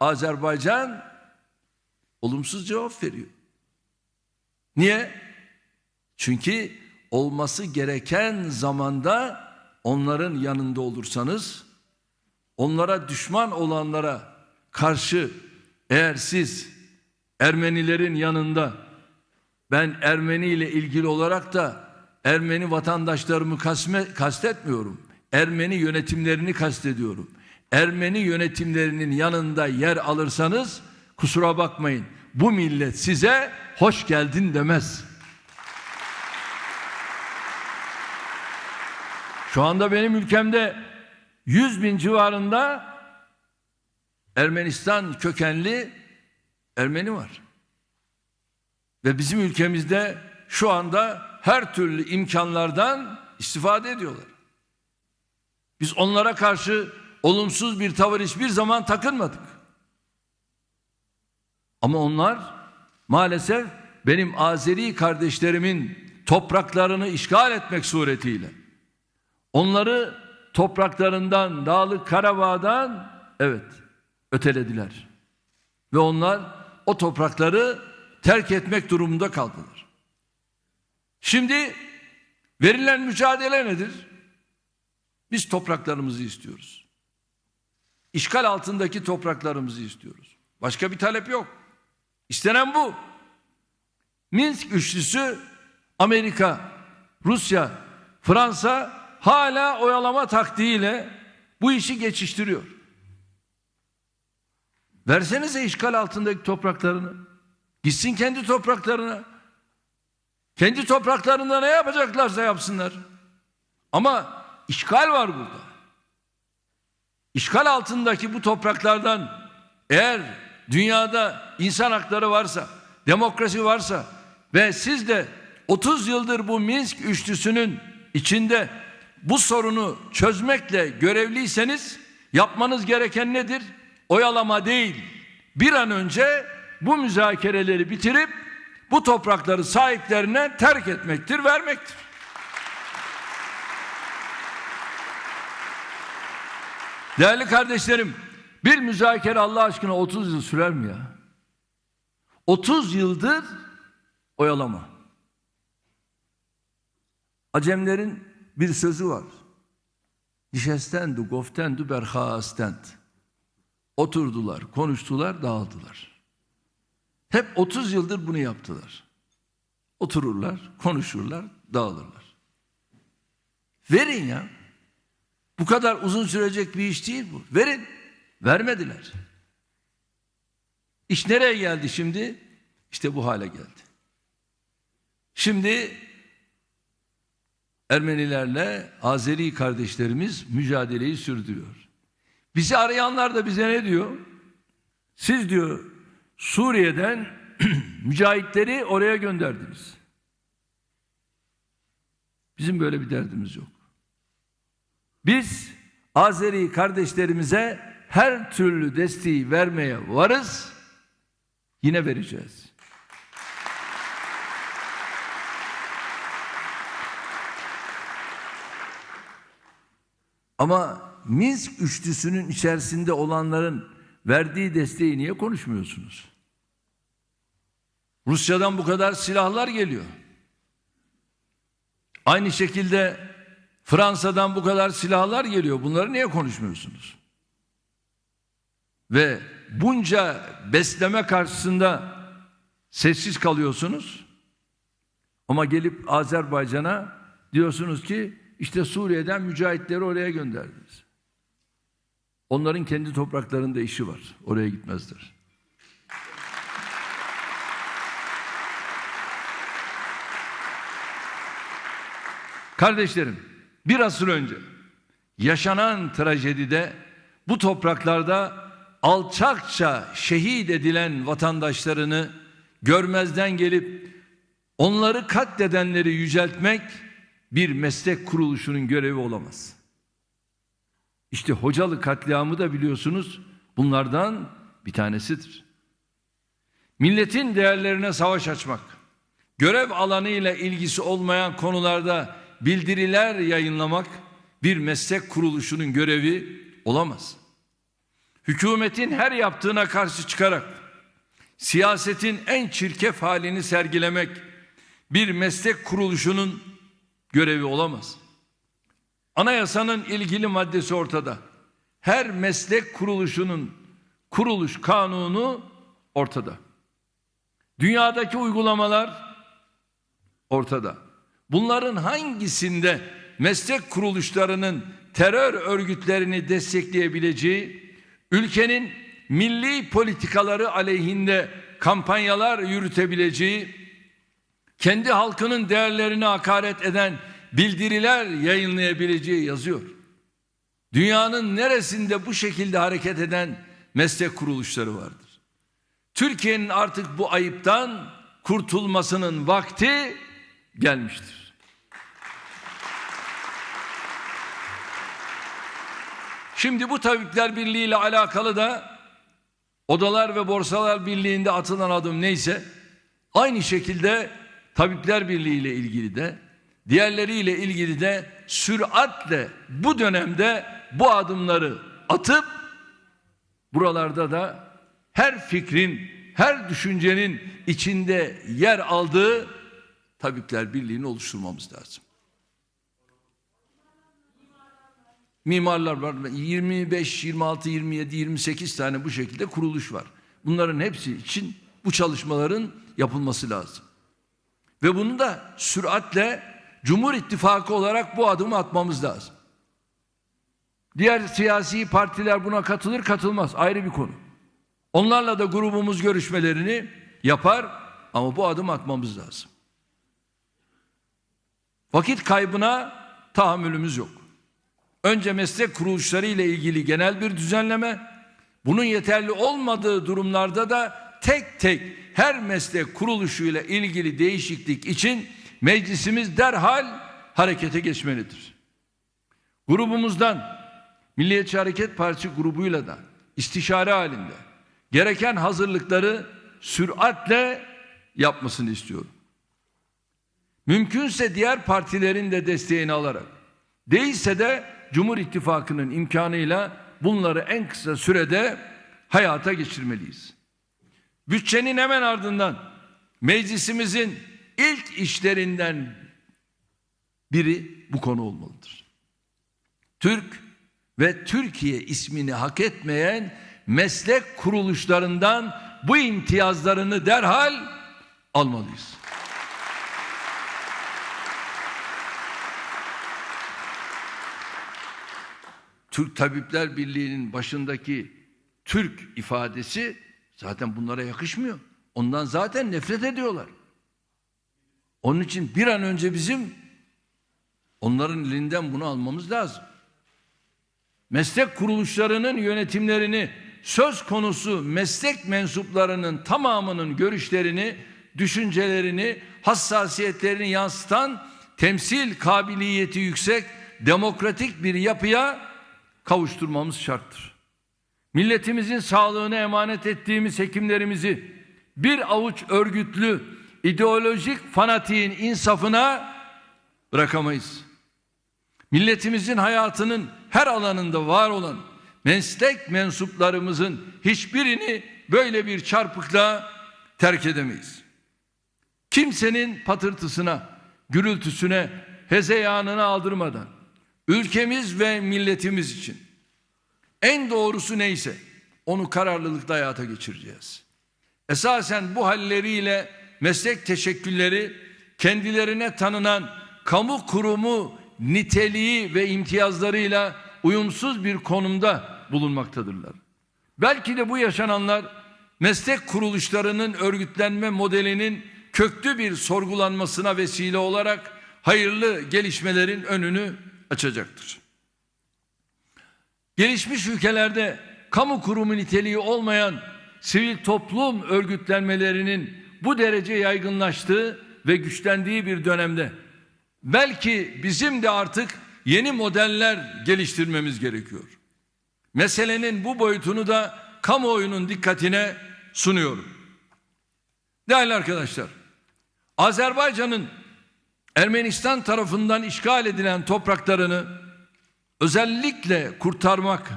Azerbaycan olumsuz cevap veriyor. Niye? Çünkü olması gereken zamanda onların yanında olursanız onlara düşman olanlara karşı eğer siz Ermenilerin yanında ben Ermeni ile ilgili olarak da Ermeni vatandaşlarımı kasme, kastetmiyorum. Ermeni yönetimlerini kastediyorum. Ermeni yönetimlerinin yanında yer alırsanız kusura bakmayın. Bu millet size hoş geldin demez. Şu anda benim ülkemde 100 bin civarında Ermenistan kökenli Ermeni var. Ve bizim ülkemizde şu anda her türlü imkanlardan istifade ediyorlar. Biz onlara karşı olumsuz bir tavır hiçbir zaman takınmadık. Ama onlar maalesef benim Azeri kardeşlerimin topraklarını işgal etmek suretiyle onları topraklarından, Dağlık Karabağ'dan evet ötelediler. Ve onlar o toprakları terk etmek durumunda kaldılar. Şimdi verilen mücadele nedir? Biz topraklarımızı istiyoruz. İşgal altındaki topraklarımızı istiyoruz. Başka bir talep yok. İstenen bu. Minsk üçlüsü Amerika, Rusya, Fransa hala oyalama taktiğiyle bu işi geçiştiriyor. Versenize işgal altındaki topraklarını. Gitsin kendi topraklarına. Kendi topraklarında ne yapacaklarsa yapsınlar. Ama işgal var burada. İşgal altındaki bu topraklardan eğer dünyada insan hakları varsa, demokrasi varsa ve siz de 30 yıldır bu Minsk üçlüsünün içinde bu sorunu çözmekle görevliyseniz yapmanız gereken nedir? Oyalama değil. Bir an önce bu müzakereleri bitirip bu toprakları sahiplerine terk etmektir, vermektir. Değerli kardeşlerim, bir müzakere Allah aşkına 30 yıl sürer mi ya? 30 yıldır oyalama. Acemlerin bir sözü var. Dişestendu, goftendu, berhastent. Oturdular, konuştular, dağıldılar. Hep 30 yıldır bunu yaptılar. Otururlar, konuşurlar, dağılırlar. Verin ya. Bu kadar uzun sürecek bir iş değil bu. Verin. Vermediler. İş nereye geldi şimdi? İşte bu hale geldi. Şimdi Ermenilerle Azeri kardeşlerimiz mücadeleyi sürdürüyor. Bizi arayanlar da bize ne diyor? Siz diyor Suriye'den mücahitleri oraya gönderdiniz. Bizim böyle bir derdimiz yok. Biz Azeri kardeşlerimize her türlü desteği vermeye varız. Yine vereceğiz. Ama Minsk üçlüsünün içerisinde olanların verdiği desteği niye konuşmuyorsunuz? Rusya'dan bu kadar silahlar geliyor. Aynı şekilde Fransa'dan bu kadar silahlar geliyor. Bunları niye konuşmuyorsunuz? Ve bunca besleme karşısında sessiz kalıyorsunuz. Ama gelip Azerbaycan'a diyorsunuz ki işte Suriye'den mücahitleri oraya gönderdiniz. Onların kendi topraklarında işi var. Oraya gitmezler. Kardeşlerim, bir asır önce yaşanan trajedide bu topraklarda alçakça şehit edilen vatandaşlarını görmezden gelip onları katledenleri yüceltmek bir meslek kuruluşunun görevi olamaz. İşte hocalı katliamı da biliyorsunuz bunlardan bir tanesidir. Milletin değerlerine savaş açmak, görev alanı ile ilgisi olmayan konularda bildiriler yayınlamak bir meslek kuruluşunun görevi olamaz. hükümetin her yaptığına karşı çıkarak siyasetin en çirkef halini sergilemek bir meslek kuruluşunun görevi olamaz. Anayasanın ilgili maddesi ortada. Her meslek kuruluşunun kuruluş kanunu ortada. Dünyadaki uygulamalar ortada. Bunların hangisinde meslek kuruluşlarının terör örgütlerini destekleyebileceği, ülkenin milli politikaları aleyhinde kampanyalar yürütebileceği, kendi halkının değerlerini hakaret eden bildiriler yayınlayabileceği yazıyor. Dünyanın neresinde bu şekilde hareket eden meslek kuruluşları vardır? Türkiye'nin artık bu ayıptan kurtulmasının vakti gelmiştir. Şimdi bu Tabipler Birliği ile alakalı da Odalar ve Borsalar Birliği'nde atılan adım neyse aynı şekilde Tabipler Birliği ile ilgili de diğerleriyle ilgili de süratle bu dönemde bu adımları atıp buralarda da her fikrin, her düşüncenin içinde yer aldığı Tabipler Birliği'ni oluşturmamız lazım. Mimarlar var. 25, 26, 27, 28 tane bu şekilde kuruluş var. Bunların hepsi için bu çalışmaların yapılması lazım. Ve bunu da süratle Cumhur İttifakı olarak bu adımı atmamız lazım. Diğer siyasi partiler buna katılır katılmaz ayrı bir konu. Onlarla da grubumuz görüşmelerini yapar ama bu adım atmamız lazım. Vakit kaybına tahammülümüz yok. Önce meslek kuruluşları ile ilgili genel bir düzenleme, bunun yeterli olmadığı durumlarda da tek tek her meslek kuruluşu ile ilgili değişiklik için meclisimiz derhal harekete geçmelidir. Grubumuzdan Milliyetçi Hareket Partisi grubuyla da istişare halinde gereken hazırlıkları süratle yapmasını istiyorum. Mümkünse diğer partilerin de desteğini alarak değilse de Cumhur İttifakı'nın imkanıyla bunları en kısa sürede hayata geçirmeliyiz. Bütçenin hemen ardından meclisimizin ilk işlerinden biri bu konu olmalıdır. Türk ve Türkiye ismini hak etmeyen meslek kuruluşlarından bu imtiyazlarını derhal almalıyız. Türk Tabipler Birliği'nin başındaki Türk ifadesi zaten bunlara yakışmıyor. Ondan zaten nefret ediyorlar. Onun için bir an önce bizim onların elinden bunu almamız lazım. Meslek kuruluşlarının yönetimlerini söz konusu meslek mensuplarının tamamının görüşlerini, düşüncelerini, hassasiyetlerini yansıtan temsil kabiliyeti yüksek demokratik bir yapıya kavuşturmamız şarttır. Milletimizin sağlığını emanet ettiğimiz hekimlerimizi bir avuç örgütlü ideolojik fanatiğin insafına bırakamayız. Milletimizin hayatının her alanında var olan meslek mensuplarımızın hiçbirini böyle bir çarpıkla terk edemeyiz. Kimsenin patırtısına, gürültüsüne, hezeyanına aldırmadan ülkemiz ve milletimiz için en doğrusu neyse onu kararlılıkla hayata geçireceğiz. Esasen bu halleriyle meslek teşekkülleri kendilerine tanınan kamu kurumu niteliği ve imtiyazlarıyla uyumsuz bir konumda bulunmaktadırlar. Belki de bu yaşananlar meslek kuruluşlarının örgütlenme modelinin köklü bir sorgulanmasına vesile olarak hayırlı gelişmelerin önünü açacaktır. Gelişmiş ülkelerde kamu kurumu niteliği olmayan sivil toplum örgütlenmelerinin bu derece yaygınlaştığı ve güçlendiği bir dönemde belki bizim de artık yeni modeller geliştirmemiz gerekiyor. Meselenin bu boyutunu da kamuoyunun dikkatine sunuyorum. Değerli arkadaşlar, Azerbaycan'ın Ermenistan tarafından işgal edilen topraklarını özellikle kurtarmak,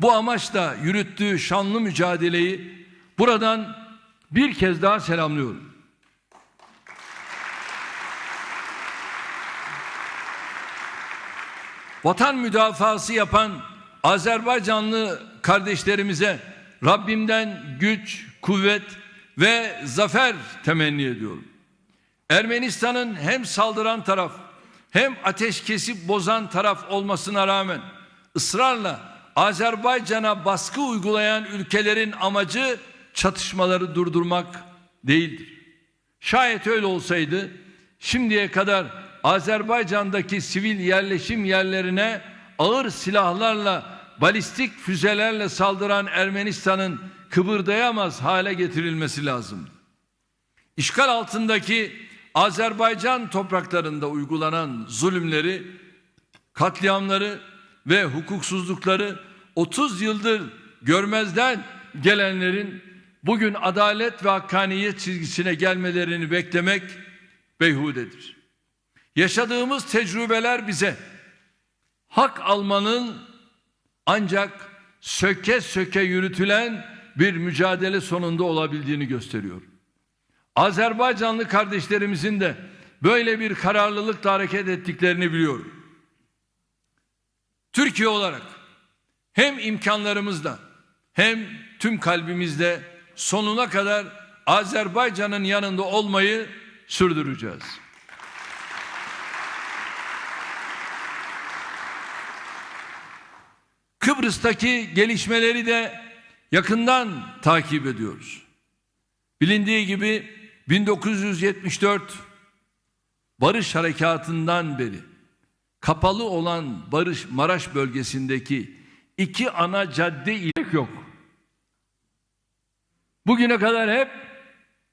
bu amaçla yürüttüğü şanlı mücadeleyi buradan bir kez daha selamlıyorum. Vatan müdafası yapan Azerbaycanlı kardeşlerimize Rabbimden güç, kuvvet ve zafer temenni ediyorum. Ermenistan'ın hem saldıran taraf hem ateşkesi bozan taraf olmasına rağmen ısrarla Azerbaycan'a baskı uygulayan ülkelerin amacı çatışmaları durdurmak değildir. Şayet öyle olsaydı şimdiye kadar Azerbaycan'daki sivil yerleşim yerlerine ağır silahlarla balistik füzelerle saldıran Ermenistan'ın kıpırdayamaz hale getirilmesi lazımdı. İşgal altındaki Azerbaycan topraklarında uygulanan zulümleri, katliamları ve hukuksuzlukları 30 yıldır görmezden gelenlerin bugün adalet ve hakkaniyet çizgisine gelmelerini beklemek beyhudedir. Yaşadığımız tecrübeler bize hak almanın ancak söke söke yürütülen bir mücadele sonunda olabildiğini gösteriyor. Azerbaycanlı kardeşlerimizin de böyle bir kararlılıkla hareket ettiklerini biliyorum. Türkiye olarak hem imkanlarımızla hem tüm kalbimizle sonuna kadar Azerbaycan'ın yanında olmayı sürdüreceğiz. Kıbrıs'taki gelişmeleri de yakından takip ediyoruz. Bilindiği gibi 1974 Barış Harekatı'ndan beri kapalı olan Barış Maraş bölgesindeki iki ana cadde ile yok. Bugüne kadar hep